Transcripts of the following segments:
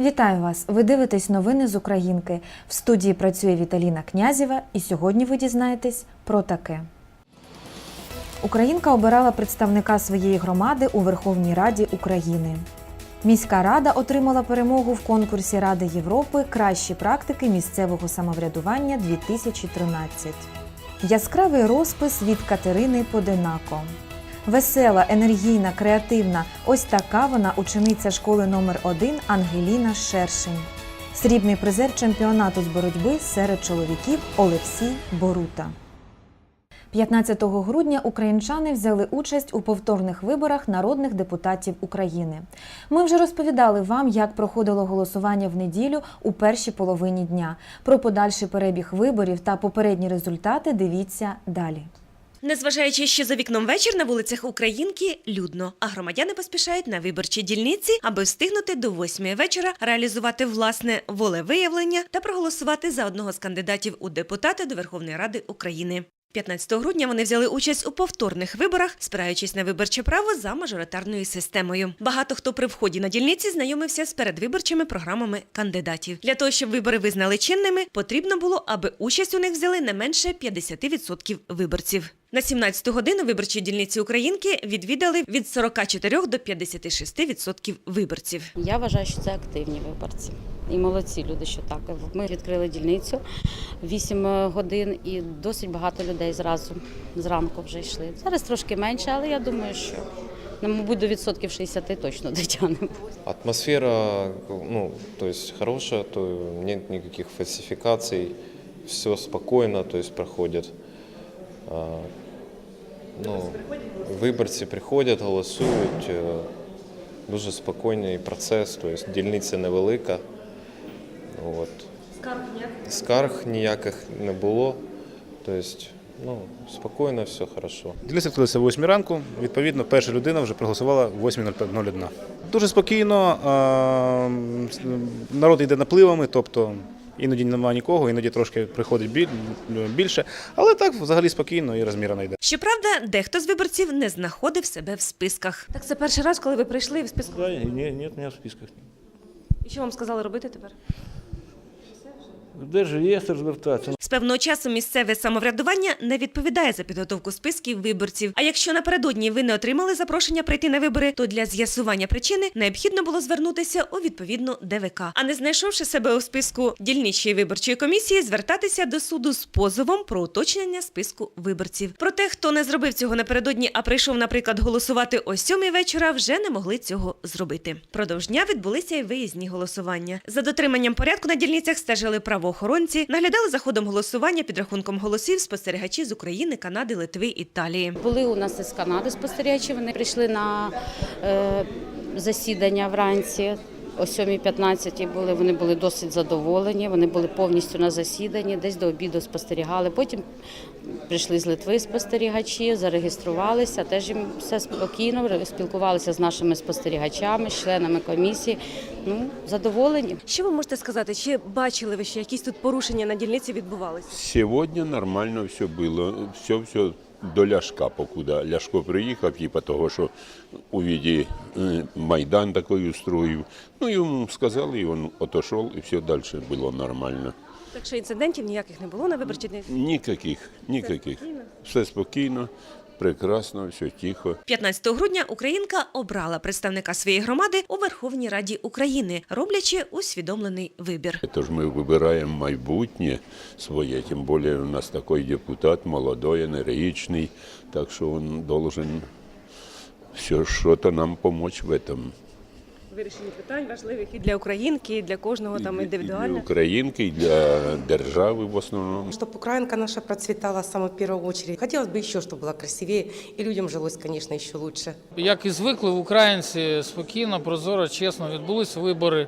Вітаю вас! Ви дивитесь новини з Українки. В студії працює Віталіна Князєва, і сьогодні ви дізнаєтесь про таке. Українка обирала представника своєї громади у Верховній Раді України. Міська рада отримала перемогу в конкурсі Ради Європи Кращі практики місцевого самоврядування 2013. Яскравий розпис від Катерини Поденако. Весела, енергійна, креативна. Ось така вона учениця школи номер 1 Ангеліна Шершень. Срібний призер чемпіонату з боротьби серед чоловіків Олексій Борута. 15 грудня українчани взяли участь у повторних виборах народних депутатів України. Ми вже розповідали вам, як проходило голосування в неділю у першій половині дня. Про подальший перебіг виборів та попередні результати дивіться далі. Незважаючи, що за вікном вечір на вулицях Українки людно, а громадяни поспішають на виборчі дільниці, аби встигнути до восьмої вечора реалізувати власне волевиявлення та проголосувати за одного з кандидатів у депутати до Верховної Ради України. 15 грудня вони взяли участь у повторних виборах, спираючись на виборче право за мажоритарною системою. Багато хто при вході на дільниці знайомився з передвиборчими програмами кандидатів. Для того, щоб вибори визнали чинними, потрібно було, аби участь у них взяли не менше 50% виборців. На 17 годину виборчі дільниці Українки відвідали від 44 до 56% виборців. Я вважаю, що це активні виборці. І молодці люди, що так. Ми відкрили дільницю 8 годин і досить багато людей зразу зранку вже йшли. Зараз трошки менше, але я думаю, що ну, мабуть до відсотків 60 точно дотягнемо. Атмосфера, ну, то есть хорошая, то нет никаких фальсификаций, все спокойно, то есть проходит. Ну, виборці приходять, голосують. е, Дуже спокійний процес, то есть дільниця невелика. От. Скарг ніяких не було. Тобто, ну, спокійно, все хорошо. Дільниця відкрилася о 8 ранку. Відповідно, перша людина вже проголосувала в 8.01. Дуже спокійно. Народ йде напливами, тобто іноді немає нікого, іноді трошки приходить біль- більше. Але так взагалі спокійно і розмірено йде. Щоправда, дехто з виборців не знаходив себе в списках. Так це перший раз, коли ви прийшли в списку. Да, не, нет в списках. І що вам сказали робити тепер? Де ж реєстр звертатися? З певного часу місцеве самоврядування не відповідає за підготовку списків виборців. А якщо напередодні ви не отримали запрошення прийти на вибори, то для з'ясування причини необхідно було звернутися у відповідну ДВК. А не знайшовши себе у списку дільничої виборчої комісії, звертатися до суду з позовом про уточнення списку виборців. Проте, хто не зробив цього напередодні, а прийшов, наприклад, голосувати о сьомій вечора, вже не могли цього зробити. Продовж дня відбулися й виїзні голосування. За дотриманням порядку на дільницях стежили правоохоронці, наглядали за ходом голосування під рахунком голосів спостерігачі з України, Канади, Литви, Італії. Були у нас із Канади спостерігачі. Вони прийшли на е, засідання вранці. О 7.15 були, вони були досить задоволені, вони були повністю на засіданні, десь до обіду спостерігали. Потім прийшли з Литви спостерігачі, зареєструвалися, теж їм все спокійно, спілкувалися з нашими спостерігачами, з членами комісії. Ну, задоволені. Що ви можете сказати? Чи бачили ви, що якісь тут порушення на дільниці відбувалися? Сегодня нормально все было. Все, все до Ляшка, покуда Ляшко приїхав, типу того, що у віді е, Майдан такий устроїв. Ну, йому сказали, і він отошов, і все далі було нормально. Так що інцидентів ніяких не було на виборчі дні? Ніяких, ніяких. Все спокійно, прекрасно, все тихо. 15 грудня Українка обрала представника своєї громади у Верховній Раді України, роблячи усвідомлений вибір. Тож ми вибираємо майбутнє своє, тим більше у нас такий депутат молодий, енергічний, так що він должен все що-то нам допомогти в этом. Вирішення питань важливих і для українки, і для кожного там І для індивідуально. українки, і для держави в основному. Чтобы Украинка наша процветала в самую первую очередь. Хотелось бы еще, чтобы было красивее, и людям жилось, конечно, еще лучше. Як і звикли, українці спокійно, прозоро, чесно відбулись вибори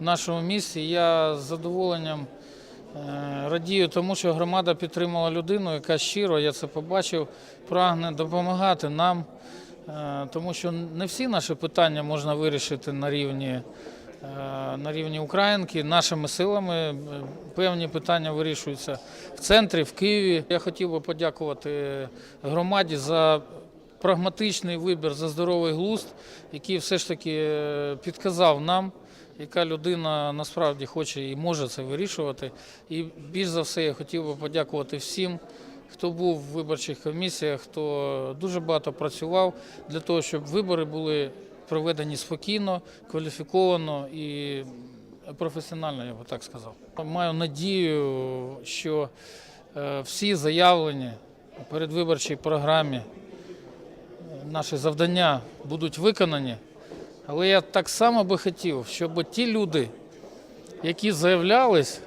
в нашому місті. Я з задоволенням е, радію тому, що громада підтримала людину, яка щиро, я це побачив, прагне допомагати нам е, тому що не всі наші питання можна вирішити на рівні, е, на рівні Українки. Нашими силами Е, певні питання вирішуються в центрі, в Києві. Я хотів би подякувати громаді за прагматичний вибір, за здоровий глузд, який все ж таки е, підказав нам, яка людина насправді хоче і може це вирішувати. І більш за все я хотів би подякувати всім, хто був в виборчих комісіях, хто дуже багато працював для того, щоб вибори були проведені спокійно, кваліфіковано і професіонально, я би так сказав. Маю надію, що е, всі заявлені у передвиборчій програмі е, наші завдання будуть виконані. Але я так само би хотів, щоб ті люди, які заявлялись,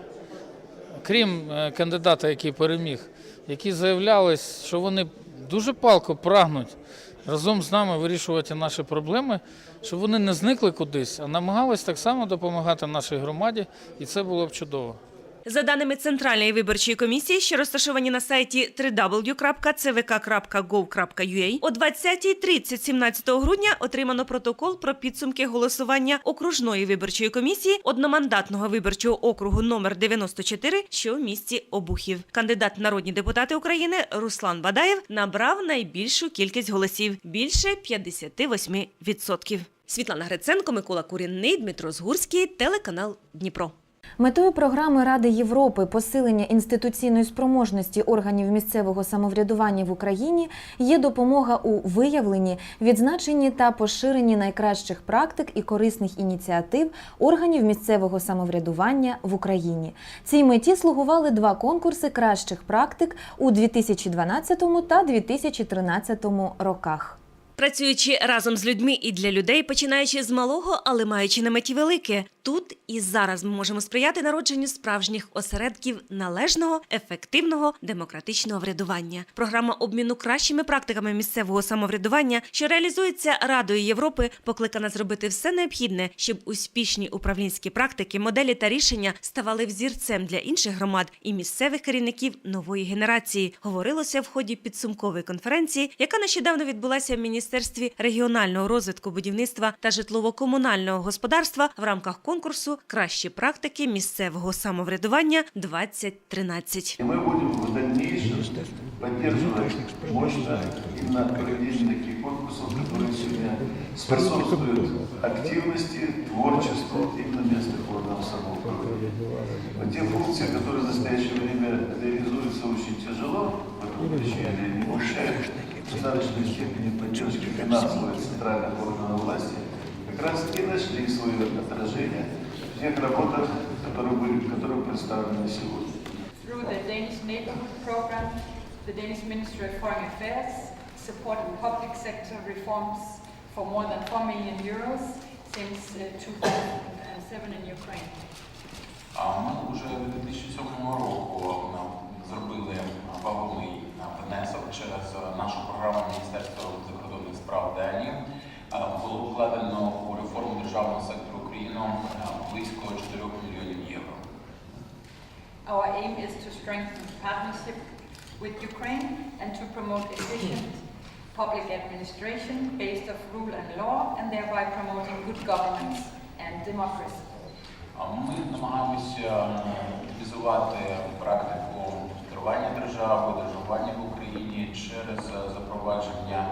крім е, кандидата, який переміг, які заявлялись, що вони дуже палко прагнуть разом з нами вирішувати наші проблеми, щоб вони не зникли кудись, а намагались так само допомагати нашій громаді, і це було б чудово. За даними Центральної виборчої комісії, що розташовані на сайті www.cvk.gov.ua, о 20.30 17 грудня отримано протокол про підсумки голосування окружної виборчої комісії одномандатного виборчого округу номер 94, що в місті Обухів. Кандидат народні депутати України Руслан Бадаєв набрав найбільшу кількість голосів більше 58%. Світлана Гриценко, Микола Курінний, Дмитро Згурський, телеканал Дніпро. Метою програми Ради Європи посилення інституційної спроможності органів місцевого самоврядування в Україні є допомога у виявленні, відзначенні та поширенні найкращих практик і корисних ініціатив органів місцевого самоврядування в Україні. Цій меті слугували два конкурси кращих практик у 2012 та 2013 роках. Працюючи разом з людьми і для людей, починаючи з малого, але маючи на меті велике, тут і зараз ми можемо сприяти народженню справжніх осередків належного, ефективного, демократичного врядування. Програма обміну кращими практиками місцевого самоврядування, що реалізується Радою Європи, покликана зробити все необхідне, щоб успішні управлінські практики, моделі та рішення ставали взірцем для інших громад і місцевих керівників нової генерації. Говорилося в ході підсумкової конференції, яка нещодавно відбулася в Міністерстві регіонального розвитку будівництва та житлово-комунального господарства в рамках конкурсу Кращі практики місцевого самоврядування 2013 И мы будем в дальнейшем поддерживать мощно именно проведение таких конкурсов, которые сегодня способствуют активности, творчеству именно местных органов самоуправления. Вот те функции, которые в настоящее время реализуются очень тяжело, в этом причине не мешают в достаточной степени поддержки финансовой центральных органов власти, как раз и нашли свое отражение в тех работах, которые, были, которые представлены сегодня. Through the Danish Neighborhood Program, the Danish Ministry of Foreign Affairs supported public sector reforms for more than 4 million euros since uh, 2007 in Ukraine. А Ми вже у 2007 року зробили вагомий е, внесок через нашу програму Міністерства закордонних справ Данії. Е, Було вкладено у реформу державного сектору України е, близько 4 мільйонів євро. Our aim is to strengthen partnership with Ukraine and to promote efficient public administration based of rule and law and thereby promoting good governance and democracy. Ми намагаємося активізувати практику керування державою, державування в Україні через е, запровадження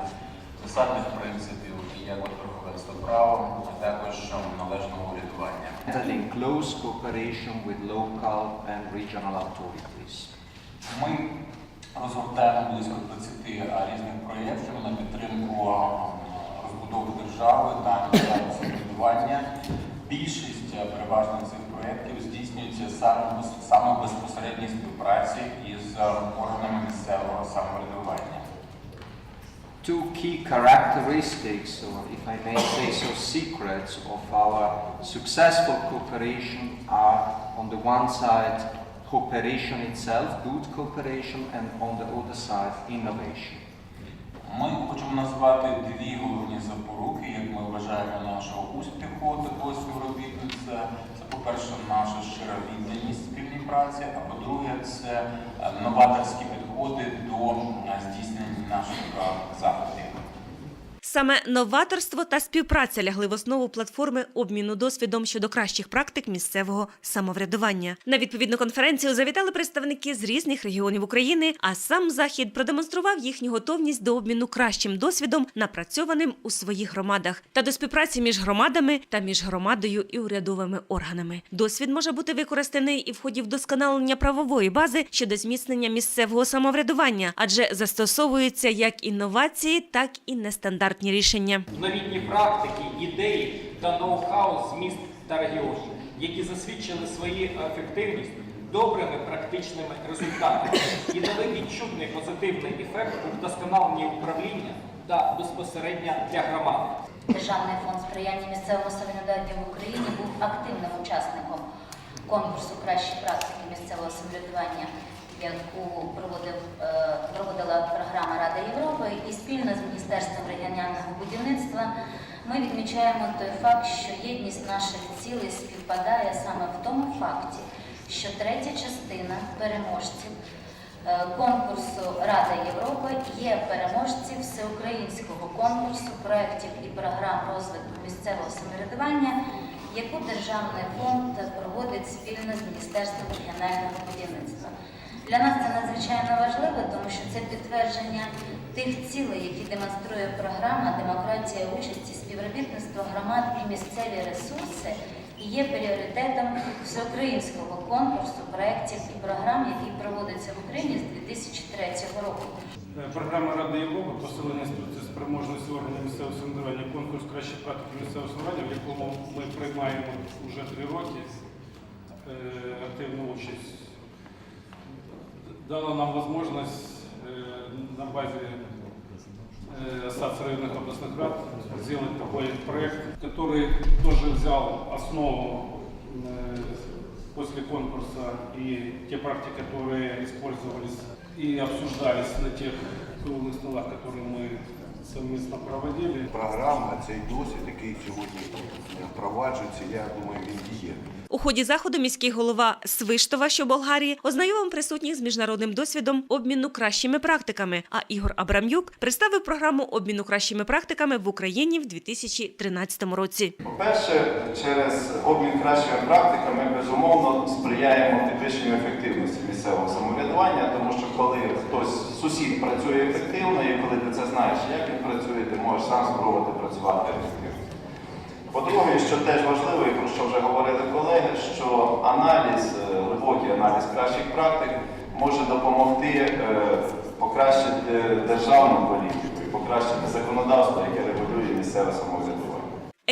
засадних принципів, як от верховенство права, а також належного урядування. and in close cooperation with local and regional authorities. Ми розгортаємо близько 20 різних проєктів на підтримку розбудови держави та самоврядування. Більшість е, переважно цих проєктів здійснюється саме, без- саме безпосередній співпраці із е, органами місцевого самоврядування. Two key characteristics, or if I may say so, secrets of our successful cooperation are on the one side cooperation itself, good cooperation, and on the other side innovation. Ми хочемо назвати дві головні запоруки, як ми вважаємо нашого успіху такого співробітництва. По-перше, наша щира відданість спільній праці, а по-друге, це е, новаторські підходи до е, здійснення наших е, заходів. Саме новаторство та співпраця лягли в основу платформи обміну досвідом щодо кращих практик місцевого самоврядування. На відповідну конференцію завітали представники з різних регіонів України, а сам захід продемонстрував їхню готовність до обміну кращим досвідом, напрацьованим у своїх громадах, та до співпраці між громадами та між громадою і урядовими органами. Досвід може бути використаний і в ході вдосконалення правової бази щодо зміцнення місцевого самоврядування, адже застосовуються як інновації, так і нестандартні рішення. новітні практики, ідеї та ноу-хау з міст та регіонів, які засвідчили свою ефективність добрими практичними результатами і дали відчутний позитивний ефект у вдосконаленні управління та безпосередньо для громади. Державний фонд сприяння місцевого самоврядування в Україні був активним учасником конкурсу Кращі практики місцевого самоврядування, яку проводив, е, проводила програма Рада Європи, і спільно з Міністерством регіонального будівництва ми відмічаємо той факт, що єдність наших цілей співпадає саме в тому факті, що третя частина переможців е, конкурсу Рада Європи є переможці всеукраїнського конкурсу проєктів і програм розвитку місцевого самоврядування, яку Державний фонд проводить спільно з Міністерством регіонального будівництва. Для нас це надзвичайно важливо, тому що це підтвердження тих цілей, які демонструє програма Демократія участі, співробітництво громад і місцеві ресурси і є пріоритетом всеукраїнського конкурсу проєктів і програм, який проводиться в Україні з 2003 року. Програма Ради Європи посилення спроможності органів місцевого самоврядування конкурс кращі практики місцевого самоврядування, в якому ми приймаємо вже три роки е, активну участь, дала нам можливість е, на базі э, Ассоциации районных областных рад сделать такой проект, который тоже взял основу э, после конкурса и те практики, которые использовались и обсуждались на тех круглых столах, которые мы совместно проводили. Програма, цей досвід, який сьогодні впроваджується, я думаю, він діє. У ході заходу міський голова Свиштова, що Болгарії, ознайомив присутніх з міжнародним досвідом обміну кращими практиками. А Ігор Абрам'юк представив програму обміну кращими практиками в Україні в 2013 році. По-перше, через обмін кращими практиками безумовно сприяємо підвищенню ефективності місцевого самоврядування, тому що коли хтось сусід працює ефективно, і коли ти це знаєш, як він працює, ти можеш сам спробувати працювати ефективно. По-друге, що теж важливо, і про що вже говорили колеги, що аналіз, е, глибокий аналіз кращих практик може допомогти е, покращити державну політику і покращити законодавство, яке регулює місцеве самоврядування.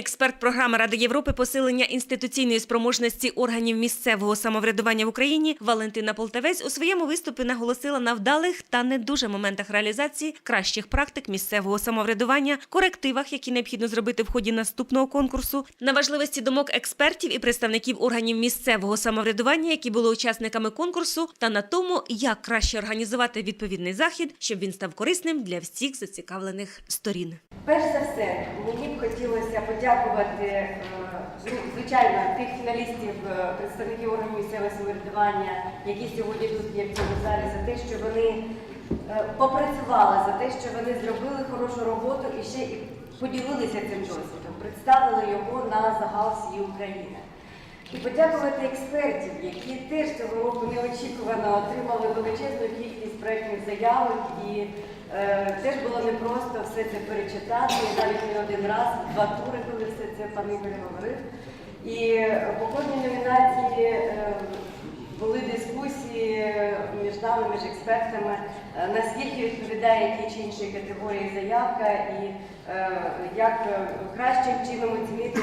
Експерт програми Ради Європи посилення інституційної спроможності органів місцевого самоврядування в Україні Валентина Полтавець у своєму виступі наголосила на вдалих та не дуже моментах реалізації кращих практик місцевого самоврядування, корективах, які необхідно зробити в ході наступного конкурсу, на важливості думок експертів і представників органів місцевого самоврядування, які були учасниками конкурсу, та на тому, як краще організувати відповідний захід, щоб він став корисним для всіх зацікавлених сторін. Перш за все, мені б хотілося подякувати, е, ну, звичайно, тих фіналістів, е, представників органів місцевого самоврядування, які сьогодні тут є в цьому залі, за те, що вони е, попрацювали, за те, що вони зробили хорошу роботу і ще і поділилися цим досвідом, представили його на загал всієї України. І подякувати експертів, які теж цього року неочікувано отримали величезну кількість проєктних заявок і е, теж було непросто все це перечитати, і навіть не один раз, два тури, коли все це пан Ігор говорив. І е, по кожній номінації е, були дискусії між нами, між експертами, е, наскільки відповідає тій чи іншій категорії заявка і е, як е, кращим чином оцінити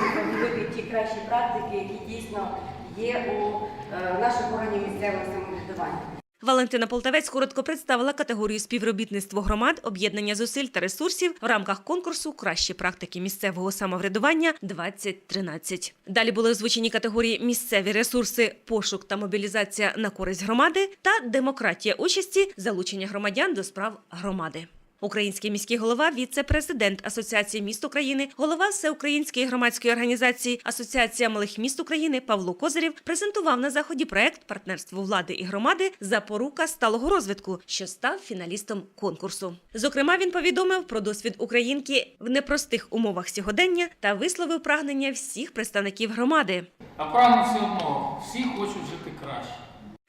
ті кращі практики, які дійсно є у е, наших органів місцевого самоврядування. Валентина Полтавець коротко представила категорію співробітництво громад, об'єднання зусиль та ресурсів в рамках конкурсу Кращі практики місцевого самоврядування 2013 Далі були озвучені категорії місцеві ресурси, пошук та мобілізація на користь громади та демократія участі, залучення громадян до справ громади. Український міський голова, віце-президент Асоціації міст України, голова Всеукраїнської громадської організації Асоціація малих міст України Павло Козирів презентував на заході проект партнерство влади і громади Запорука сталого розвитку, що став фіналістом конкурсу. Зокрема, він повідомив про досвід українки в непростих умовах сьогодення та висловив прагнення всіх представників громади. А прагну все одного, всі хочуть жити краще.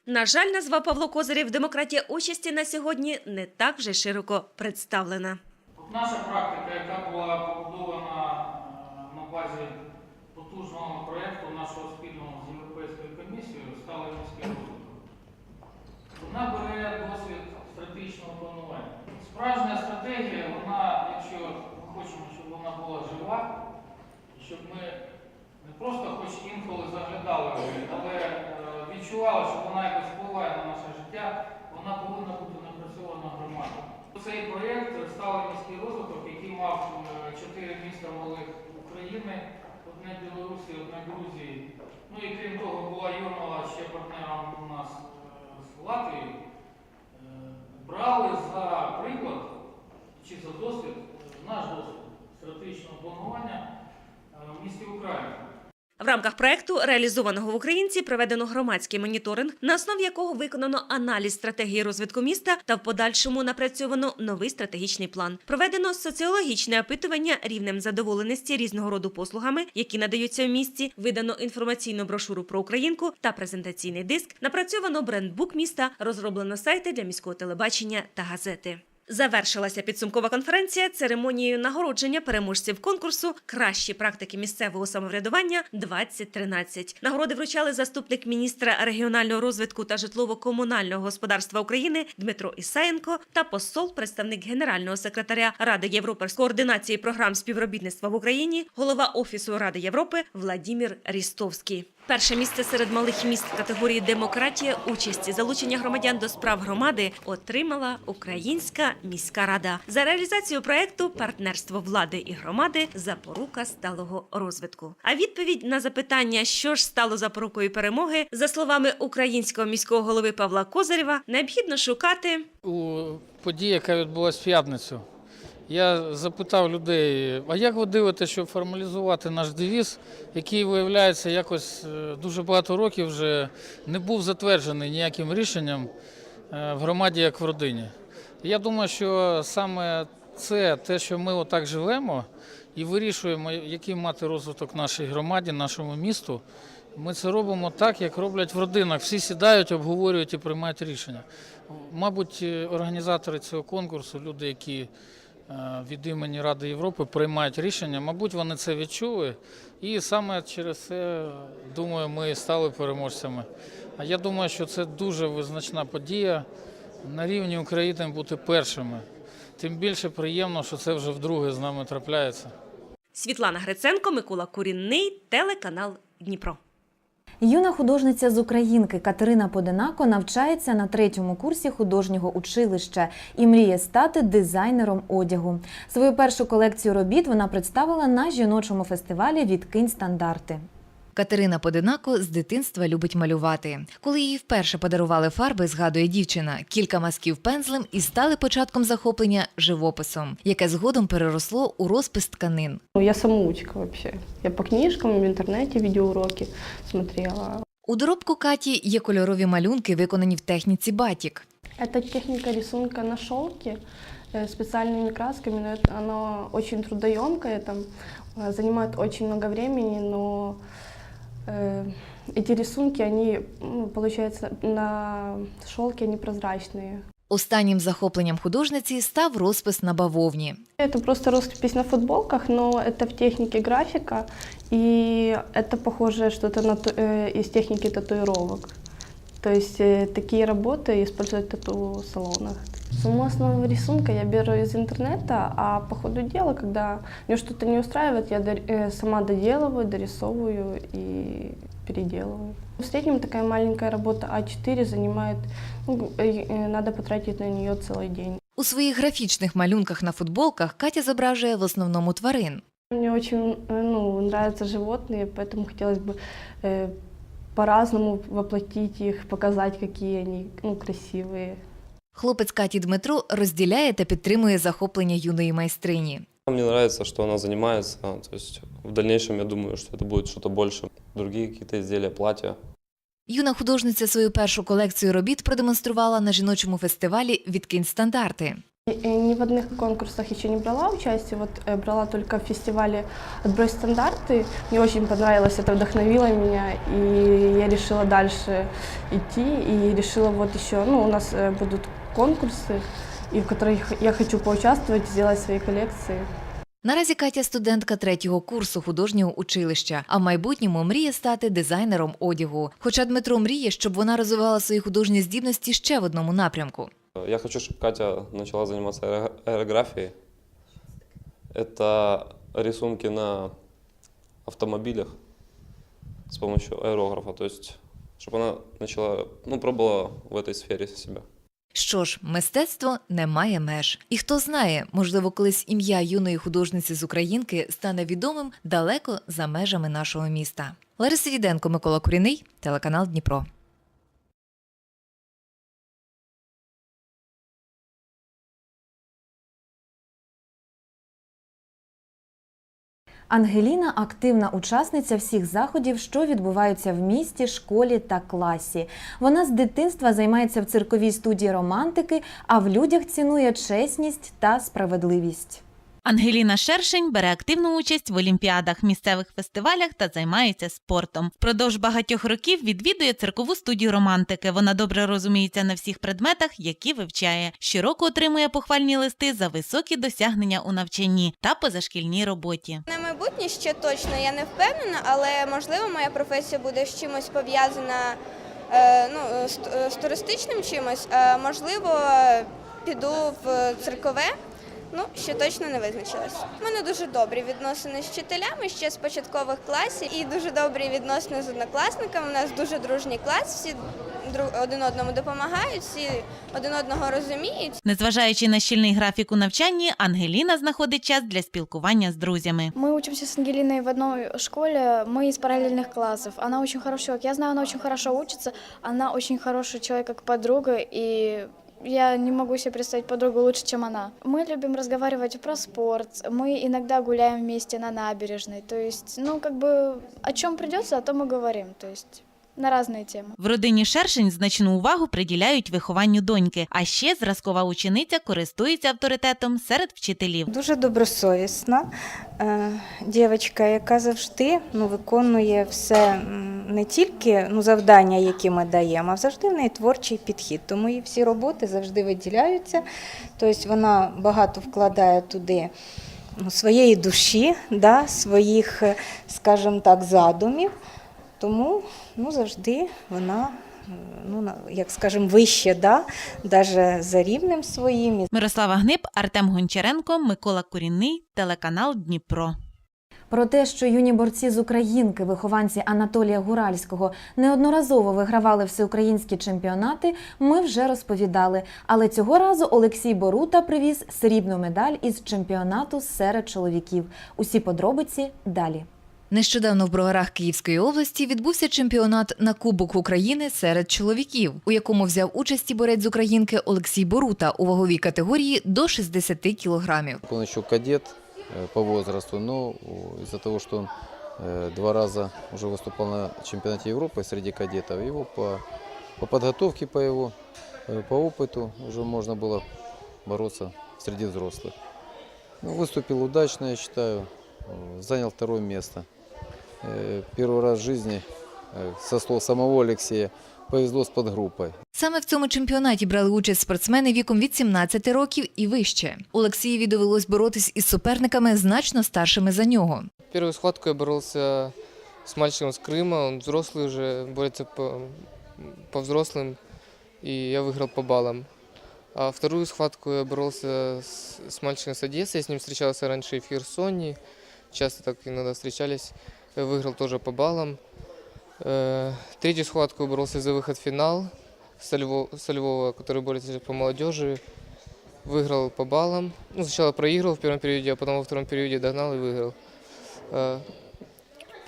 На жаль, назва Павло Козирів демократія участі на сьогодні не так вже широко представлена. Наша практика, яка була побудована е, на базі потужного проєкту нашого спільного з Європейською комісією «Сталий міський розвиток», вона бере досвід стратегічного планування. Справжня стратегія, вона, якщо ми хочемо, щоб вона була жива, щоб ми не просто хоч інколи заглядали, але відчували, що вона якось впливає на наше життя, вона повинна бути напрацьована громадою. Цей проєкт сталий міський розвиток, який мав е, чотири міста малих України, одне Білорусі, одне Грузії. Ну і крім того, була Йомала ще партнером у нас е, з Латвії. Е, Брали за приклад чи за досвід наш досвід стратегічного планування в місті Україна. В рамках проекту, реалізованого в Українці, проведено громадський моніторинг, на основі якого виконано аналіз стратегії розвитку міста та в подальшому напрацьовано новий стратегічний план. Проведено соціологічне опитування рівнем задоволеності різного роду послугами, які надаються в місті. Видано інформаційну брошуру про Українку та презентаційний диск. Напрацьовано брендбук міста, розроблено сайти для міського телебачення та газети. Завершилася підсумкова конференція церемонією нагородження переможців конкурсу Кращі практики місцевого самоврядування 2013 Нагороди вручали заступник міністра регіонального розвитку та житлово-комунального господарства України Дмитро Ісаєнко та посол, представник генерального секретаря Ради Європи з координації програм співробітництва в Україні, голова офісу Ради Європи Владімір Рістовський. Перше місце серед малих міст категорії Демократія участі залучення громадян до справ громади отримала Українська міська рада. За реалізацію проекту Партнерство влади і громади. Запорука сталого розвитку. А відповідь на запитання, що ж стало запорукою перемоги, за словами українського міського голови Павла Козарєва, необхідно шукати У події, яка відбулася в п'ятницю, я запитав людей, а як ви дивитеся, щоб формалізувати наш девіз, який, виявляється, якось е, дуже багато років вже не був затверджений ніяким рішенням е, в громаді, як в родині. Я думаю, що саме це те, що ми отак живемо і вирішуємо, який мати розвиток нашій громаді, нашому місту. Ми це робимо так, як роблять в родинах. Всі сідають, обговорюють і приймають рішення. Мабуть, е, організатори цього конкурсу, люди, які від імені Ради Європи приймають рішення, мабуть, вони це відчули. І саме через це, думаю, ми стали переможцями. А я думаю, що це дуже визначна подія на рівні України бути першими. Тим більше приємно, що це вже вдруге з нами трапляється. Світлана Гриценко, Микола Курінний, телеканал Дніпро. Юна художниця з Українки Катерина Поденако навчається на третьому курсі художнього училища і мріє стати дизайнером одягу. Свою першу колекцію робіт вона представила на жіночому фестивалі Відкинь стандарти. Катерина Подинако з дитинства любить малювати. Коли їй вперше подарували фарби, згадує дівчина, кілька мазків пензлем і стали початком захоплення живописом, яке згодом переросло у розпис тканин. Я самоучка вообще. Я по книжкам в интернете видеоуроки смотрела. У доробку Каті є кольорові малюнки, виконані в техніці батік. Это техника рисунка на шелке э, специальными красками, но это, оно очень трудоемкое, там, э, занимает очень много времени, но э, эти рисунки, они, ну, получается, на шелке они прозрачные. Останнім захопленням художниці став розпис на бавовні. Это просто роспись на футболках, но это в технике графика, и это похоже что-то на, ту- э, из техники татуировок. То есть э, такие работы используют в тату-салонах. Саму основу рисунка я беру из интернета, а по ходу дела, когда меня что-то не устраивает, я дор- э, сама доделываю, дорисовываю и переделываю. В среднем такая маленькая работа А4 занимает, ну, э, э, надо потратить на нее целый день. У своїх графічних малюнках на футболках Катя зображує в основному тварин. Мне очень э, ну, нравятся животные, поэтому хотелось бы э, по-разному воплотить их, показать, какие они ну, красивые. Хлопець Каті Дмитро розділяє та підтримує захоплення юної майстрині. Мне нравится, что она занимается. То есть в дальнейшем я думаю, что это будет что-то больше. Другие какие-то изделия, платья. Юна художниця свою першу колекцію робіт продемонструвала на жіночому фестивалі Відкинь стандарти. И Ни в одних конкурсах еще не брала участие, вот э, брала только в фестивале «Отбрось стандарты». Мне очень понравилось, это вдохновило меня, и я решила дальше идти, и решила вот еще, ну, у нас э, будут конкурсы, и в которых я хочу поучаствовать, сделать свои коллекции. Наразі Катя студентка третього курсу художнього училища, а в майбутньому мріє стати дизайнером одягу. Хоча Дмитро мріє, щоб вона розвивала свої художні здібності ще в одному напрямку. Я хочу, чтобы Катя начала заниматься аэро- аэрографией. Это рисунки на автомобилях с помощью аэрографа. То есть, чтобы она начала, ну, пробовала в этой сфере себя. Що ж, мистецтво не має меж. І хто знає, можливо, колись ім'я юної художниці з Українки стане відомим далеко за межами нашого міста. Лариса Діденко, Микола Куріний, телеканал Дніпро. Ангеліна активна учасниця всіх заходів, що відбуваються в місті, школі та класі. Вона з дитинства займається в цирковій студії романтики, а в людях цінує чесність та справедливість. Ангеліна Шершень бере активну участь в олімпіадах, місцевих фестивалях та займається спортом. Впродовж багатьох років відвідує циркову студію романтики. Вона добре розуміється на всіх предметах, які вивчає. Щороку отримує похвальні листи за високі досягнення у навчанні та позашкільній роботі. На майбутнє ще точно я не впевнена, але можливо моя професія буде з чимось пов'язана е, ну, з, туристичним чимось. Е, можливо, піду в циркове. Ну, ще точно не визначилась. У мене дуже добрі відносини з вчителями ще з початкових класів і дуже добрі відносини з однокласниками. У нас дуже дружній клас, всі дру- один одному допомагають, всі один одного розуміють. Незважаючи на щільний графік у навчанні, Ангеліна знаходить час для спілкування з друзями. Мы учимся с Ангелиной в одной школе, мы из параллельных классов. Она очень хороший человек. Я знаю, она очень хорошо учится. Она очень хороший человек как подруга, и я не могу себе представить подругу лучше, чем она. Мы любим разговаривать про спорт, мы иногда гуляем вместе на набережной. То есть, ну, как бы, о чем придется, о том и говорим. То есть, на разные темы. В родині Шершень значну увагу приділяють вихованню доньки, а ще зразкова учениця користується авторитетом серед вчителів. Дуже добросовісна е, дівчинка, яка завжди ну, виконує все не тільки ну, завдання, які ми даємо, а завжди в неї творчий підхід. Тому її всі роботи завжди виділяються. Тобто вона багато вкладає туди ну, своєї душі, да, своїх, е, скажімо так, задумів. Тому ну, завжди вона, е, ну, як скажемо, вище, да, навіть за рівнем своїм. Мирослава Гниб, Артем Гончаренко, Микола Корінний, телеканал Дніпро. Про те, що юні борці з Українки, вихованці Анатолія Гуральського, неодноразово вигравали всеукраїнські чемпіонати, ми вже розповідали. Але цього разу Олексій Борута привіз срібну медаль із чемпіонату серед чоловіків. Усі подробиці далі. Нещодавно в Броварах Київської області відбувся чемпіонат на Кубок України серед чоловіків, у якому взяв участь і борець з Українки Олексій Борута у ваговій категорії до 60 кілограмів. Он еще кадет э, по возрасту, но из-за того, что он э, два раза уже выступал на чемпионате Европы среди кадетов, его по, по подготовке, по его, э, по опыту уже можно было бороться среди взрослых. Ну, выступил удачно, я считаю, э, занял второе место. Э, Первый раз в жизни, э, со слов самого Алексея, повезло с подгруппой. Саме в цьому чемпіонаті брали участь спортсмени віком від 17 років і вище. Олексієві довелось боротись із суперниками значно старшими за нього. Первую схватку я боролся с мальчиком с Крыма, он взрослый уже, борется по, по взрослым, и я выиграл по баллам. А вторую схватку я боролся с, с мальчиком с Одессы, я с ним встречался раньше и в Херсоне, часто так иногда встречались, я выиграл тоже по баллам. Э, Третью схватку я боролся за выход в финал со Львова, со Львова, который борется по молодежи, выиграл по баллам. Ну, сначала проиграл в первом периоде, а потом во втором периоде догнал и выиграл.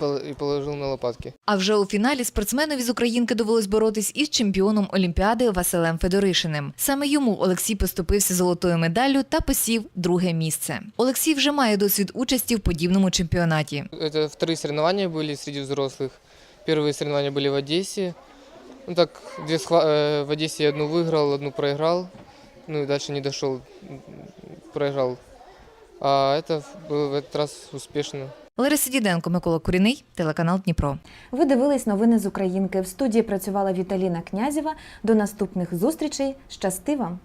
Э, пол- и положил на лопатки. А вже у фіналі спортсменові з Українки довелось боротись із чемпіоном Олімпіади Василем Федоришиним. Саме йому Олексій поступився золотою медаллю та посів друге місце. Олексій вже має досвід участі в подібному чемпіонаті. Это вторые соревнования были среди взрослых. Первые соревнования были в Одессе. Ну так, две схва- э, в Одессе я одну выиграл, одну проиграл. Ну и дальше не дошел, м, проиграл. А это было в этот раз успешно. Лариса Діденко, Микола Куріний, телеканал Дніпро. Ви дивились новини з Українки. В студії працювала Віталіна Князєва. До наступних зустрічей. Щасти вам!